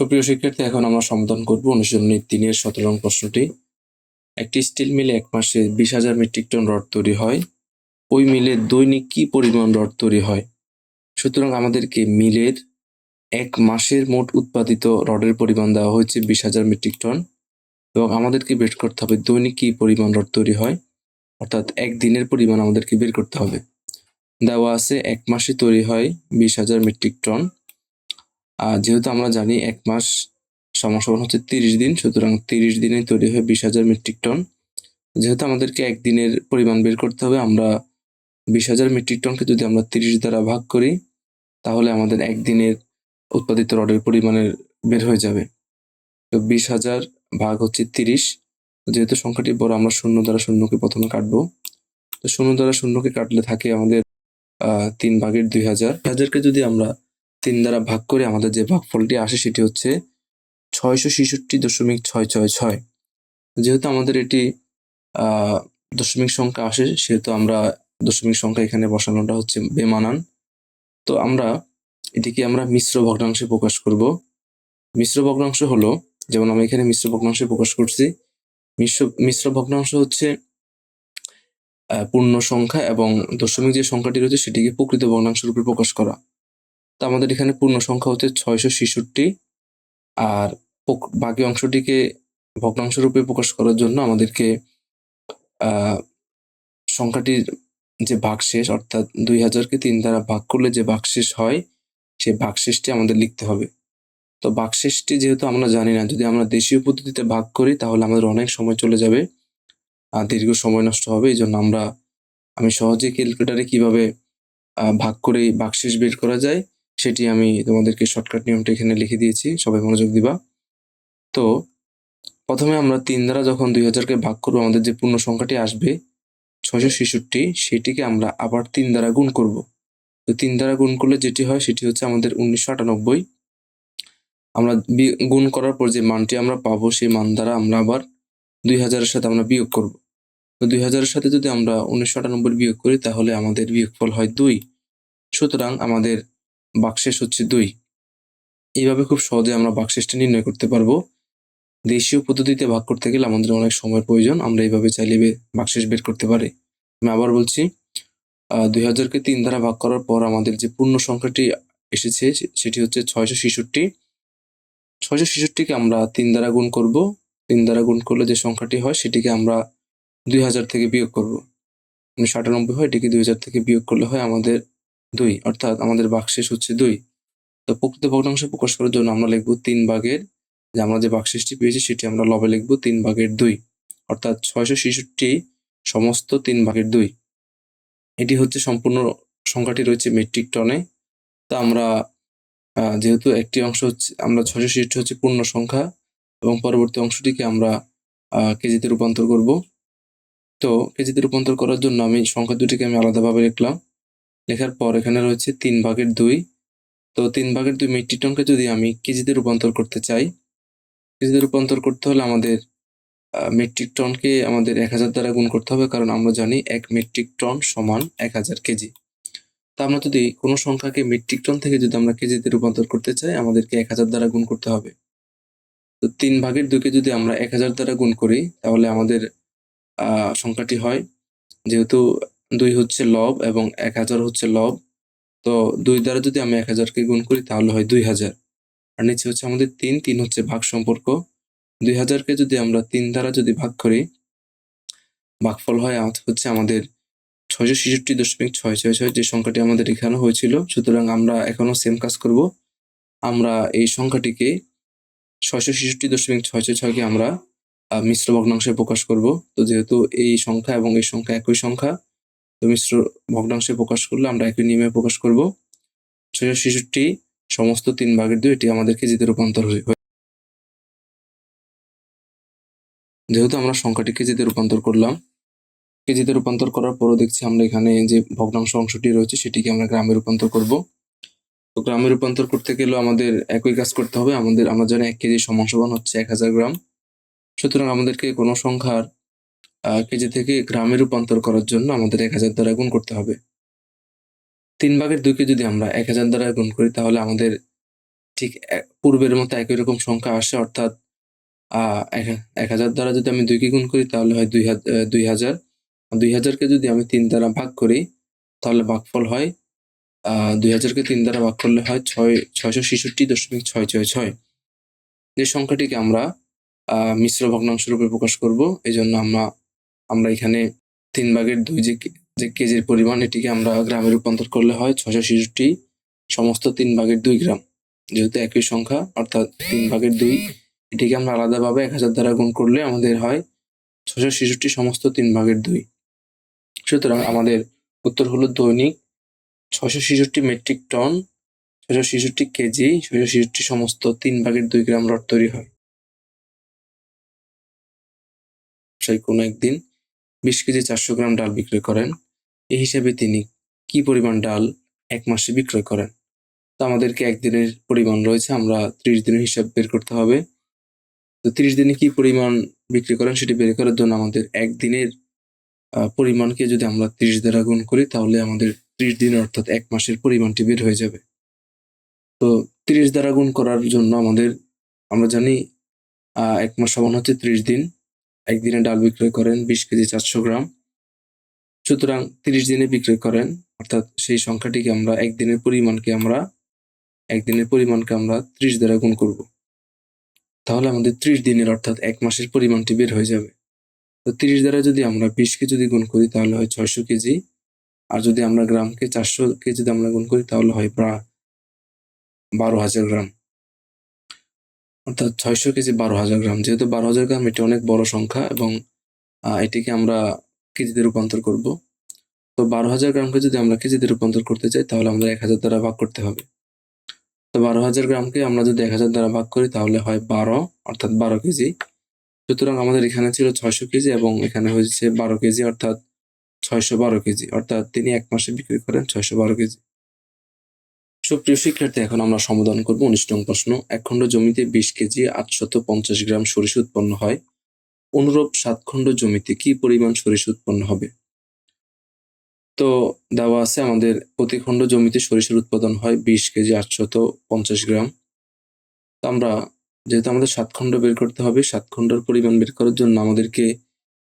সুপ্রিয় শিক্ষার্থী, এখন আমরা সমাধান করব অনুশীলনী তিনের সতেরো নং প্রশ্নটি। একটি স্টিল মিলে এক মাসে বিশ হাজার মেট্রিক টন রড তৈরি হয়। ওই মিলে দৈনিক কি পরিমাণ রড তৈরি হয়? সুতরাং আমাদেরকে মিলের এক মাসের মোট উৎপাদিত রডের পরিমাণ দেওয়া হয়েছে বিশ হাজার মেট্রিক টন। এবং আমাদেরকে বের করতে হবে দৈনিক কি পরিমাণ রড তৈরি হয়। অর্থাৎ এক দিনের পরিমাণ আমাদেরকে বের করতে হবে। দেওয়া আছে এক মাসে তৈরি হয় বিশ হাজার মেট্রিক টন। আর যেহেতু আমরা জানি এক মাস সমান হচ্ছে তিরিশ দিন, সুতরাং তিরিশ দিনে তৈরি হয় বিশ হাজার মেট্রিক টন যেহেতু আমাদেরকে একদিনের পরিমাণ বের করতে হবে, আমরা বিশ হাজার মেট্রিক টনকে যদি আমরা তিরিশ দ্বারা ভাগ করি, তাহলে আমাদের একদিনের উৎপাদিত রডের পরিমাণের বের হয়ে যাবে। তো বিশ হাজার ভাগ হচ্ছে তিরিশ, যেহেতু সংখ্যাটি বড়, আমরা শূন্য দ্বারা শূন্যকে প্রথমে কাটবো। তো শূন্য দ্বারা শূন্যকে কাটলে থাকে আমাদের তিন ভাগের দুই হাজার। হাজারকে যদি আমরা তিন দ্বারা ভাগ করে আমাদের যে ভাগফলটি আসে সেটি হচ্ছে ছয়শো ছেষট্টি দশমিক ছয় ছয় ছয়। যেহেতু আমাদের এটি দশমিক সংখ্যা আসে, সেহেতু আমরা দশমিক সংখ্যা এখানে বসানোটা হচ্ছে বেমানান। তো আমরা এটিকে আমরা মিশ্র ভগ্নাংশে প্রকাশ করব। মিশ্র ভগ্নাংশ হলো, যেমন আমি এখানে মিশ্র ভগ্নাংশে প্রকাশ করছি, মিশ্র মিশ্র ভগ্নাংশ হচ্ছে পূর্ণ সংখ্যা এবং দশমিক যে সংখ্যাটি রয়েছে সেটিকে প্রকৃত ভগ্নাংশ রূপে প্রকাশ করা। তো আমাদের এখানে পূর্ণ সংখ্যা হচ্ছে ছয়শো ছেষট্টি। আর বাকি অংশটিকে ভগ্নাংশ রূপে প্রকাশ করার জন্য আমাদেরকে সংখ্যাটির যে ভাগশেষ, অর্থাৎ দুই হাজারকে তিন দ্বারা ভাগ করলে যে ভাগশেষ হয় সেই ভাগশেষটি আমাদের লিখতে হবে। তো ভাগশেষটি যেহেতু আমরা জানি না, যদি আমরা দেশীয় পদ্ধতিতে ভাগ করি, তাহলে আমাদের অনেক সময় চলে যাবে আর দীর্ঘ সময় নষ্ট হবে এই জন্য আমরা, আমি সহজে ক্যালকুলেটারে কীভাবে ভাগ করে ভাগশেষ বের করা যায় সেটি আমি তোমাদেরকে শর্টকাট নিয়মটা এখানে লিখে দিয়েছি, সবাই মনোযোগ দিবা। তো, প্রথমে আমরা তিন দ্বারা যখন দুই হাজারকে ভাগ করব, আমাদের যে পূর্ণ সংখ্যাটি আসবে, ছয়শো ছেষট্টি, সেটিকে আমরা আবার তিন দ্বারা গুণ করব। তো তিন দ্বারা গুণ করলে যেটি হয়, সেটি হচ্ছে আমাদের উনিশশো আটানব্বই। আমরা গুণ করার পর যে মানটি আমরা পাবো, সেই মান দ্বারা আমরা আবার দুই হাজারের সাথে আমরা বিয়োগ করব। তো দুই হাজারের সাথে যদি আমরা উনিশশো আটানব্বই বিয়োগ করি, তাহলে আমাদের বিয়োগফল হয় দুই। সুতরাং আমাদের বাকশেষ হচ্ছে দুই। এইভাবে খুব সহজে আমরা বাকশেষটা নির্ণয় করতে পারব। দেশীয় পদ্ধতিতে ভাগ করতে গেলে আমাদের অনেক সময়ের প্রয়োজন, আমরা এইভাবে চাইলে বাকশেষ বের করতে পারি। আমি আবার বলছি দুই হাজারকে তিন দ্বারা ভাগ করার পর আমাদের যে পূর্ণ সংখ্যাটি এসেছে সেটি হচ্ছে ছয়শো ছেষট্টি। ছয়শো ছেষট্টিকে আমরা তিন দ্বারা গুণ করব। তিন দ্বারা গুণ করলে যে সংখ্যাটি হয়, সেটিকে আমরা দুই হাজার থেকে বিয়োগ করব। উনিশশো আটানব্বই হয়, এটিকে দুই হাজার থেকে বিয়োগ করলে হয় আমাদের দুই, অর্থাৎ আমাদের বাকশেষ হচ্ছে দুই। তো প্রকৃত ভগ্নাংশ প্রকাশ করার জন্য আমরা লিখব তিন ভাগের, যে আমরা যে বাকশেষটি পেয়েছি সেটি আমরা লবে লিখব তিন ভাগের দুই, অর্থাৎ ছয়শো ছেষট্টি সমস্ত তিন ভাগের দুই। এটি হচ্ছে সম্পূর্ণ সংখ্যাটি রয়েছে মেট্রিক টনে তা আমরা যেহেতু একটি অংশ হচ্ছে, আমরা ছয়শো ছেষট্টি হচ্ছে পূর্ণ সংখ্যা, এবং পরবর্তী অংশটিকে আমরা কেজিতে রূপান্তর করব। তো কেজিতে রূপান্তর করার জন্য আমি সংখ্যা দুটিকে আমি আলাদাভাবে লিখলাম। লেখার পর এখানে রয়েছে তিন ভাগের দুই। তো তিন ভাগের দুই মেট্রিক টনকে যদি আমি কেজিতে রূপান্তর করতে চাই, কেজিতে রূপান্তর করতে হলে আমাদের মেট্রিক টনকে আমাদের এক হাজার দ্বারা গুণ করতে হবে, কারণ আমরা জানি এক মেট্রিক টন সমান এক হাজার কেজি। তা আমরা যদি কোনো সংখ্যাকে মেট্রিক টন থেকে যদি আমরা কেজিতে রূপান্তর করতে চাই, আমাদেরকে এক হাজার দ্বারা গুণ করতে হবে। তো তিন ভাগের দুইকে যদি আমরা এক হাজার দ্বারা গুণ করি, তাহলে আমাদের সংখ্যাটি হয় যেহেতু দুই হচ্ছে লব এবং এক হাজার হচ্ছে লব। তো দুই দ্বারা যদি আমি এক হাজারকে গুণ করি, তাহলে হয় দুই হাজার। আর নিচে হচ্ছে আমাদের তিন তিন হচ্ছে ভাগ সম্পর্ক। দুই হাজারকে যদি আমরা তিন দ্বারা যদি ভাগ করি, ভাগফল হয় হচ্ছে আমাদের ছয়শো ছেষট্টি দশমিক ছয় ছয় ছয়, যে সংখ্যাটি আমাদের এখানে হয়েছিল। সুতরাং আমরা এখনও সেম কাজ করব। আমরা এই সংখ্যাটিকে ছয়শো ছেষট্টি দশমিক ছয় ছয় ছয়কে আমরা মিশ্র ভগ্নাংশে প্রকাশ করব। তো যেহেতু এই সংখ্যা এবং এই সংখ্যা একই সংখ্যা মিশ্র ভগ্নাংশে প্রকাশ করলে আমরা একই নিয়মে প্রকাশ করব। ছয়শো ছেষট্টি সমস্ত তিন ভাগের দুই এটি আমাদের কেজিতে রূপান্তর হয়ে যেহেতু আমরা সংখ্যাটি কেজিতে রূপান্তর করলাম কেজিতে রূপান্তর করার পরও দেখছি আমরা এখানে যে ভগ্নাংশ অংশটি রয়েছে সেটিকে আমরা গ্রামে রূপান্তর করব। তো গ্রামে রূপান্তর করতে গেলেও আমাদের একই কাজ করতে হবে। আমাদের, আমরা জানি এক কেজি সমান সমান হচ্ছে এক হাজার গ্রাম। সুতরাং আমাদেরকে কোনো সংখ্যার কেজি থেকে গ্রামে রূপান্তর করার জন্য আমাদের এক হাজার দ্বারা গুণ করতে হবে। তিন ভাগের দুইকে যদি আমরা এক হাজার দ্বারা গুণ করি, তাহলে আমাদের ঠিক পূর্বের মতো একই রকম সংখ্যা আসে। অর্থাৎ এক- এক হাজার দ্বারা যদি আমি দুইকে গুণ করি, তাহলে হয় দুই হাজার দুই হাজার। দুই হাজারকে যদি আমি তিন দ্বারা ভাগ করি, তাহলে ভাগফল হয় দুই হাজারকে তিন দ্বারা ভাগ করলে হয় ছয়, ছয়শো ছেষট্টি দশমিক ছয় ছয় ছয়। যে সংখ্যাটিকে আমরা মিশ্র ভগ্নাংশ রূপে প্রকাশ করব এই জন্য আমরা আমরা এখানে তিন ভাগের দুই যে যে কেজির পরিমাণ এটিকে আমরা গ্রামে রূপান্তর করলে হয় ছয়শো ছেষট্টি, সমস্ত তিন ভাগের দুই গ্রাম। যেহেতু একই সংখ্যা, অর্থাৎ তিন ভাগের দুই, এটিকে আমরা আলাদাভাবে এক হাজার দ্বারা গুণ করলে আমাদের হয় ছশো ছেষট্টি, সমস্ত তিন ভাগের দুই। সুতরাং আমাদের উত্তর হলো দৈনিক ছশো ছেষট্টি মেট্রিক টন ছশো ছেষট্টি কেজি ছশো ছেষট্টি সমস্ত তিন ভাগের দুই গ্রাম রড তৈরি হয়। সেই কোনো একদিন বিশ কেজি চারশো গ্রাম ডাল বিক্রয় করেন। এই হিসাবে তিনি কি পরিমাণ ডাল এক মাসে বিক্রয় করেন? তো আমাদেরকে একদিনের পরিমাণ রয়েছে, আমরা ত্রিশ দিনের হিসাব বের করতে হবে। তো ত্রিশ দিনে কি পরিমাণ বিক্রি করেন সেটি বের করার জন্য আমাদের একদিনের পরিমাণকে যদি আমরা ত্রিশ দ্বারা গুণ করি, তাহলে আমাদের ত্রিশ দিন অর্থাৎ এক মাসের পরিমাণটি বের হয়ে যাবে। তো ত্রিশ দ্বারা গুণ করার জন্য আমাদের, আমরা জানি এক মাস সমান হচ্ছে ত্রিশ দিন। একদিনে ডাল বিক্রয় করেন বিশ কেজি চারশো গ্রাম। সুতরাং তিরিশ দিনে বিক্রয় করেন, অর্থাৎ সেই সংখ্যাটিকে আমরা একদিনের পরিমাণকে আমরা, একদিনের পরিমাণকে আমরা ত্রিশ দ্বারা গুণ করব। তাহলে আমাদের ত্রিশ দিনের অর্থাৎ এক মাসের পরিমাণটি বের হয়ে যাবে। তো তিরিশ দ্বারা যদি আমরা বিশকে যদি গুণ করি, তাহলে হয় ছয়শো কেজি। আর যদি আমরা গ্রামকে চারশো কেজি আমরা গুণ করি, তাহলে হয় প্রায় বারো হাজার গ্রাম। অর্থাৎ ছয়শো কেজি বারো হাজার গ্রাম। যেহেতু বারো হাজার গ্রাম, এটি অনেক বড় সংখ্যা এবং এটিকে আমরা কেজিতে রূপান্তর করব। তো বারো হাজার গ্রামকে যদি আমরা কেজিতে রূপান্তর করতে চাই, তাহলে আমাদের এক হাজার দ্বারা ভাগ করতে হবে। তো বারো হাজার গ্রামকে আমরা যদি এক হাজার দ্বারা ভাগ করি, তাহলে হয় বারো, অর্থাৎ বারো কেজি। সুতরাং আমাদের এখানে ছিল ছয়শো কেজি এবং এখানে হয়েছে বারো কেজি, অর্থাৎ ছয়শো বারো কেজি। অর্থাৎ তিনি এক মাসে বিক্রি করেন ছয়শো বারো কেজি। সুপ্রিয় শিক্ষার্থী, এখন আমরা সমাধান করব উনিশ নং প্রশ্ন। এক খণ্ড জমিতে বিশ কেজি আটশত পঞ্চাশ গ্রাম সরিষা উৎপন্ন হয়। অনুরূপ সাত খণ্ড জমিতে কি পরিমাণ সরিষা উৎপন্ন হবে? তো দেওয়া আছে আমাদের প্রতি খণ্ড জমিতে সরিষার উৎপাদন হয় বিশ কেজি আটশত পঞ্চাশ গ্রাম। তো আমরা যেহেতু আমাদের সাত খণ্ড বের করতে হবে সাত খণ্ডের পরিমাণ বের করার জন্য আমাদেরকে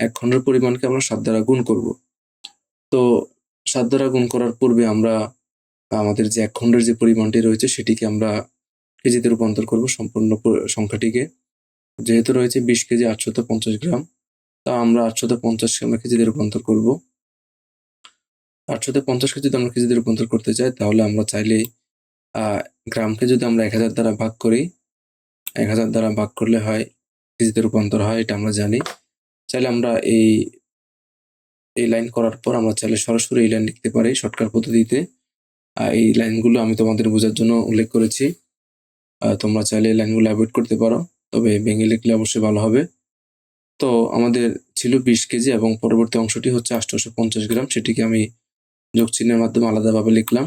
এক খণ্ডের পরিমাণকে আমরা সাত দ্বারা গুণ করব। তো সাত দ্বারা গুণ করার পূর্বে আমরা আমাদের যে এক খণ্ডের যে পরিমাণটি রয়েছে সেটিকে আমরা কেজিতে রূপান্তর করব সম্পূর্ণ সংখ্যাটিকে। যেহেতু রয়েছে বিশ কেজি আটশত পঞ্চাশ গ্রাম, তা আমরা আটশত পঞ্চাশ আমরা কেজিতে রূপান্তর করব। আটশত কেজি যদি আমরা কেজিতে রূপান্তর করতে চাই, তাহলে আমরা চাইলে গ্রামকে যদি আমরা এক হাজার দ্বারা ভাগ করি, এক হাজার দ্বারা ভাগ করলে হয়, কেজিতে রূপান্তর হয়, এটা আমরা জানি। চাইলে আমরা এই এই লাইন করার পর আমরা চাইলে সরাসরি এই লাইন লিখতে পারি শর্টকাট পদ্ধতিতে। এই লাইনগুলো আমি তোমাদের বোঝার জন্য উল্লেখ করেছি। তোমরা চাইলে এই লাইনগুলো অ্যাভয়েড করতে পারো, তবে ভেঙে লিখলে অবশ্যই ভালো হবে। তো আমাদের ছিল বিশ কেজি এবং পরবর্তী অংশটি হচ্ছে আটশোশো পঞ্চাশ গ্রাম, সেটিকে আমি যোগ চিহ্নের মাধ্যমে আলাদাভাবে লিখলাম।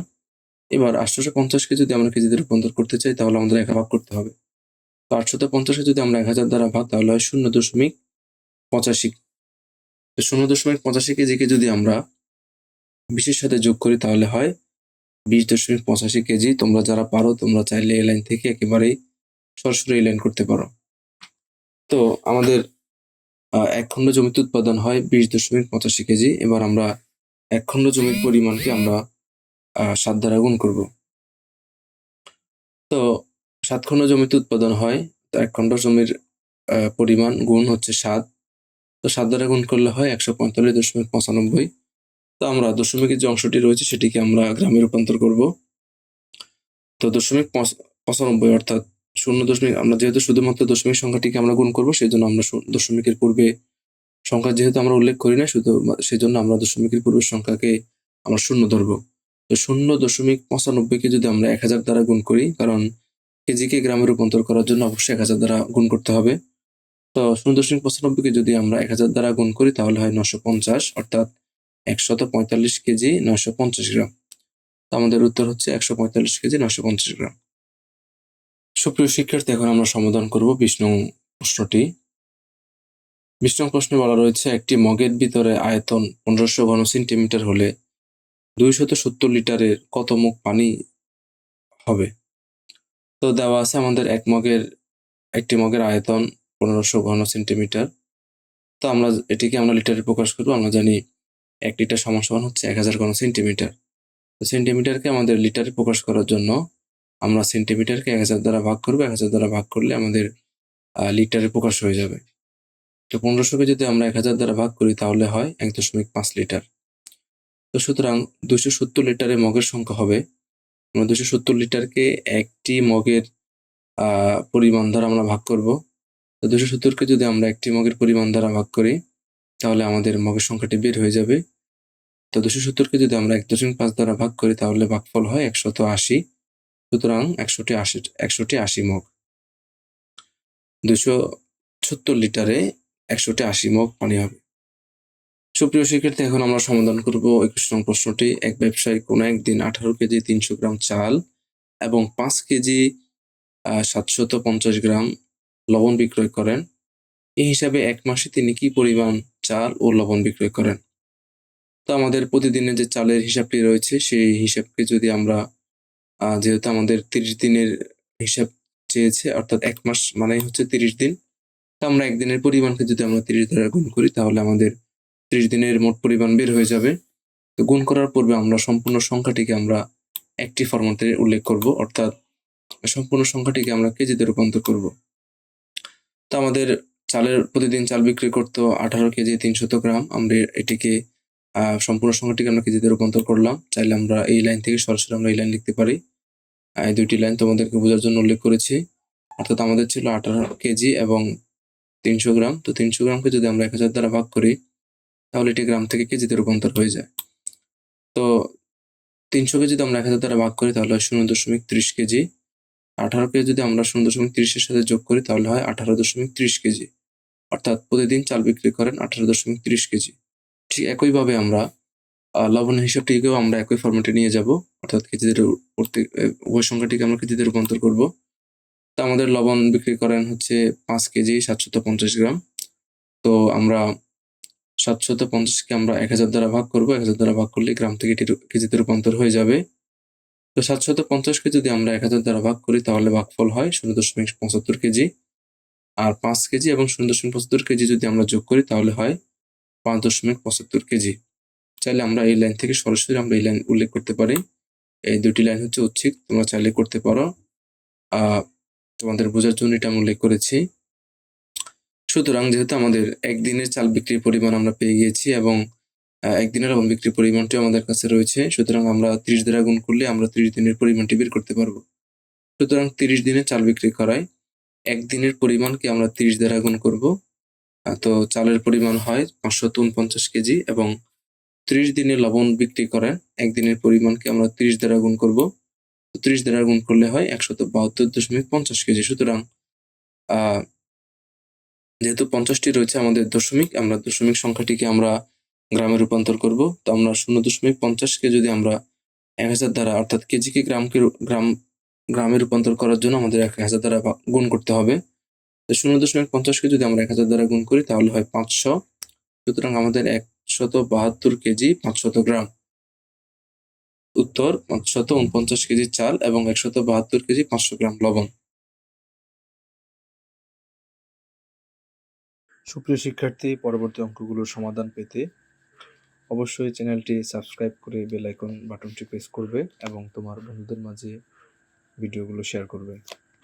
এবার আটশোশো পঞ্চাশকে যদি আমরা কেজিতে রূপান্তর করতে চাই, তাহলে আমাদের একা ভাগ করতে হবে। তো আটশোতে পঞ্চাশকে যদি আমরা এক হাজার দ্বারা ভাগ, তাহলে হয় শূন্য দশমিক পঁচাশি। শূন্য দশমিক পঁচাশি কেজিকে যদি আমরা বিশের সাথে যোগ করি, তাহলে হয় বিশ দশমিক পঁচাশি কেজি তোমরা যারা পারো, তোমরা চাইলে এই লাইন থেকে একেবারেই সরাসরি এই লাইন করতে পারো। তো আমাদের এক খণ্ড জমিতে উৎপাদন হয় বিশ দশমিক পঁচাশি কেজি। এবার আমরা এক খণ্ড জমির পরিমাণকে আমরা সাত দ্বারা গুণ করব। তো সাত খণ্ড জমিতে উৎপাদন হয়, তো এক খণ্ড জমির পরিমাণ গুণ হচ্ছে সাত। তো সাত দ্বারা গুণ করলে হয় একশো পঁয়তাল্লিশ দশমিক পঁচানব্বই। তো আমরা দশমিকের যে অংশটি রয়েছে সেটিকে আমরা গ্রামে রূপান্তর করব। তো দশমিক পঁচানব্বই অর্থাৎ শূন্য দশমিক, আমরা যেহেতু শুধুমাত্র দশমিক সংখ্যাটিকে আমরা গুণ করব সেই জন্য আমরা দশমিকের পূর্বে সংখ্যা যেহেতু আমরা উল্লেখ করি না, শুধু সেই জন্য আমরা দশমিকের পূর্বের সংখ্যাকে আমরা শূন্য ধরবো। তো শূন্য দশমিক পঁচানব্বইকে যদি আমরা এক হাজার দ্বারা গুণ করি, কারণ কেজিকে গ্রামে রূপান্তর করার জন্য অবশ্যই এক হাজার দ্বারা গুণ করতে হবে। তো শূন্য দশমিক পঁচানব্বইকে যদি আমরা এক হাজার দ্বারা গুণ করি, তাহলে হয় নশো পঞ্চাশ, অর্থাৎ একশত পঁয়তাল্লিশ কেজি নশো পঞ্চাশ গ্রাম। তো আমাদের উত্তর হচ্ছে একশো পঁয়তাল্লিশ কেজি নশো পঞ্চাশ গ্রাম। সুপ্রিয় শিক্ষার্থী, এখন আমরা সমাধান করব নং প্রশ্নটি। বিশ নং প্রশ্নে বলা রয়েছে, একটি মগের ভিতরে আয়তন পনেরোশো ঘন সেন্টিমিটার হলে দুইশত সত্তর লিটারের কত মুখ পানি হবে? তো দেওয়া আছে আমাদের এক মগের, একটি মগের আয়তন পনেরোশো ঘন সেন্টিমিটার। তো আমরা এটিকে আমরা লিটারে প্রকাশ করব, আমরা জানি এক লিটার সমান সমান হচ্ছে এক হাজার ঘন সেন্টিমিটার তো সেন্টিমিটারকে আমাদের লিটারে প্রকাশ করার জন্য আমরা সেন্টিমিটারকে এক হাজার দ্বারা ভাগ করব, এক হাজার দ্বারা ভাগ করলে আমাদের লিটারে প্রকাশ হয়ে যাবে। তো পনেরোশোকে যদি আমরা এক হাজার দ্বারা ভাগ করি তাহলে হয় এক দশমিক পাঁচ লিটার তো সুতরাং দুশো সত্তর লিটারে মগের সংখ্যা হবে। আমরা দুশো সত্তর লিটারকে একটি মগের পরিমাণ দ্বারা আমরা ভাগ করব। তো দুশো সত্তরকে যদি আমরা একটি মগের পরিমাণ দ্বারা ভাগ করি তাহলে আমাদের মগের সংখ্যাটি বের হয়ে যাবে। তো দুশো সত্তরকে যদি আমরা এক দশমিক পাঁচ দ্বারা ভাগ করি, তাহলে ভাগফল হয় একশত আশি। সুতরাং একশোটি আশি একশোটি আশি মগ। দুশো সত্তর লিটারে একশোটি আশি মগ পানি হবে। সুপ্রিয় শিক্ষার্থী, এখন আমরা সমাধান করব একুশ নং প্রশ্নটি। এক ব্যবসায়ী কোনো একদিন আঠারো কেজি, তিনশো গ্রাম চাল এবং পাঁচ কেজি সাতশত পঞ্চাশ গ্রাম লবণ বিক্রয় করেন। এই হিসাবে এক মাসে তিনি কি পরিমাণ চাল ও লবণ বিক্রয় করেন। তো আমাদের প্রতিদিনের যে চালের হিসাবটি রয়েছে, সেই হিসাবকে যদি আমরা যেহেতু আমাদের তিরিশ দিনের হিসাব চেয়েছে, অর্থাৎ এক মাস মানেই হচ্ছে তিরিশ দিন, তো আমরা একদিনের পরিমাণকে যদি আমরা তিরিশ দ্বারা গুণ করি, তাহলে আমাদের ত্রিশ দিনের মোট পরিমাণ বের হয়ে যাবে। তো গুণ করার পূর্বে আমরা সম্পূর্ণ সংখ্যাটিকে আমরা একটি ফরম্যাটে উল্লেখ করব, অর্থাৎ সম্পূর্ণ সংখ্যাটিকে আমরা কেজিতে রূপান্তর করব। তো আমাদের চালের, প্রতিদিন চাল বিক্রি করতো আঠারো কেজি তিনশত গ্রাম। আমরা এটিকে সম্পূর্ণ সংখ্যাটিকে আমরা কেজিতে রূপান্তর করলাম। চাইলে আমরা এই লাইন থেকে সরাসরি আমরা এই লাইন লিখতে পারি। এই দুইটি লাইন তোমাদেরকে বোঝার জন্য উল্লেখ করেছি। অর্থাৎ আমাদের ছিল আঠারো কেজি এবং তিনশো গ্রাম। তো তিনশো গ্রামকে যদি আমরা এক হাজার দ্বারা ভাগ করি, তাহলে এটি গ্রাম থেকে কেজিতে রূপান্তর হয়ে যায়। তো তিনশোকে যদি আমরা এক হাজার দ্বারা ভাগ করি, তাহলে হয় শূন্য দশমিক ত্রিশ কেজি। আঠারোকে যদি আমরা শূন্য দশমিক ত্রিশের সাথে যোগ করি, তাহলে হয় আঠারো দশমিক ত্রিশ কেজি। অর্থাৎ প্রতিদিন চাল বিক্রি করেন আঠারো দশমিক ত্রিশ কেজি। ঠিক একইভাবে আমরা লবণের হিসাবটিকেও আমরা একই ফরম্যাটে নিয়ে যাব। অর্থাৎ কেজিতে রু- প্রত্যেক আহ, উভয় সংখ্যাটিকে আমরা কেজিতে রূপান্তর করব। তা আমাদের লবণ বিক্রি করেন হচ্ছে পাঁচ কেজি সাতশত পঞ্চাশ গ্রাম। তো আমরা সাতশত পঞ্চাশকে আমরা এক হাজার দ্বারা ভাগ করব। এক হাজার দ্বারা ভাগ করলে গ্রাম থেকে এটি কেজিতে রূপান্তর হয়ে যাবে। তো সাতশত পঞ্চাশকে যদি আমরা এক হাজার দ্বারা ভাগ করি তাহলে ভাগফল হয় শূন্য দশমিক পঁচাত্তর কেজি। আর পাঁচ কেজি এবং শূন্য দশমিক পঁচাত্তর কেজি যদি আমরা যোগ করি, তাহলে হয় পাঁচ দশমিক পঁচাত্তর কেজি। চাইলে আমরা এই লাইন থেকে সরাসরি আমরা এই লাইন উল্লেখ করতে পারি। এই দুটি লাইন হচ্ছে উচ্ছিক, তোমরা চাইলে করতে পারো। তোমাদের বোঝার জন্য এটা আমি উল্লেখ করেছি। সুতরাং যেহেতু আমাদের একদিনের চাল বিক্রির পরিমাণ আমরা পেয়ে গিয়েছি এবং একদিনের লবণ বিক্রির পরিমাণটি আমাদের কাছে রয়েছে, সুতরাং আমরা ত্রিশ দ্বারা গুণ করলে আমরা ত্রিশ দিনের পরিমাণটি বের করতে পারব। সুতরাং তিরিশ দিনে চাল বিক্রি করায় একদিনের পরিমাণকে আমরা তিরিশ দ্বারা গুণ করব। তো চালের পরিমাণ হয় পাঁচশত উনপঞ্চাশ কেজি এবং ত্রিশ দিনে লবণ বিক্রি করেন, একদিনের পরিমাণকে আমরা ত্রিশ দ্বারা গুণ করব। ত্রিশ দ্বারা গুণ করলে হয় একশত বাহাত্তর দশমিক পঞ্চাশ কেজি। সুতরাং যেহেতু পঞ্চাশটি রয়েছে আমাদের দশমিক, আমরা দশমিক সংখ্যাটিকে আমরা গ্রামে রূপান্তর করব। তো আমরা শূন্য দশমিক পঞ্চাশকে যদি আমরা এক হাজার দ্বারা, অর্থাৎ কেজিকে গ্রামকে, গ্রাম গ্রামে রূপান্তর করার জন্য আমাদের এক হাজার দ্বারা গুণ করতে হবে। তো শূন্য দশমিক পঞ্চাশকে যদি আমরা এক হাজার দ্বারা গুণ করি, তাহলে হয় পাঁচশো। সুতরাং আমাদের একশত বাহাত্তর কেজি পাঁচশত গ্রাম। উত্তর, পাঁচশত উনপঞ্চাশ কেজি চাল এবং একশত বাহাত্তর কেজি পাঁচশো গ্রাম লবণ। সুপ্রিয় শিক্ষার্থী, পরবর্তী অঙ্কগুলোর সমাধান পেতে অবশ্যই চ্যানেলটি সাবস্ক্রাইব করে বেল আইকন বাটনটি প্রেস করবে এবং তোমার বন্ধুদের মাঝে ভিডিওগুলো শেয়ার করবে।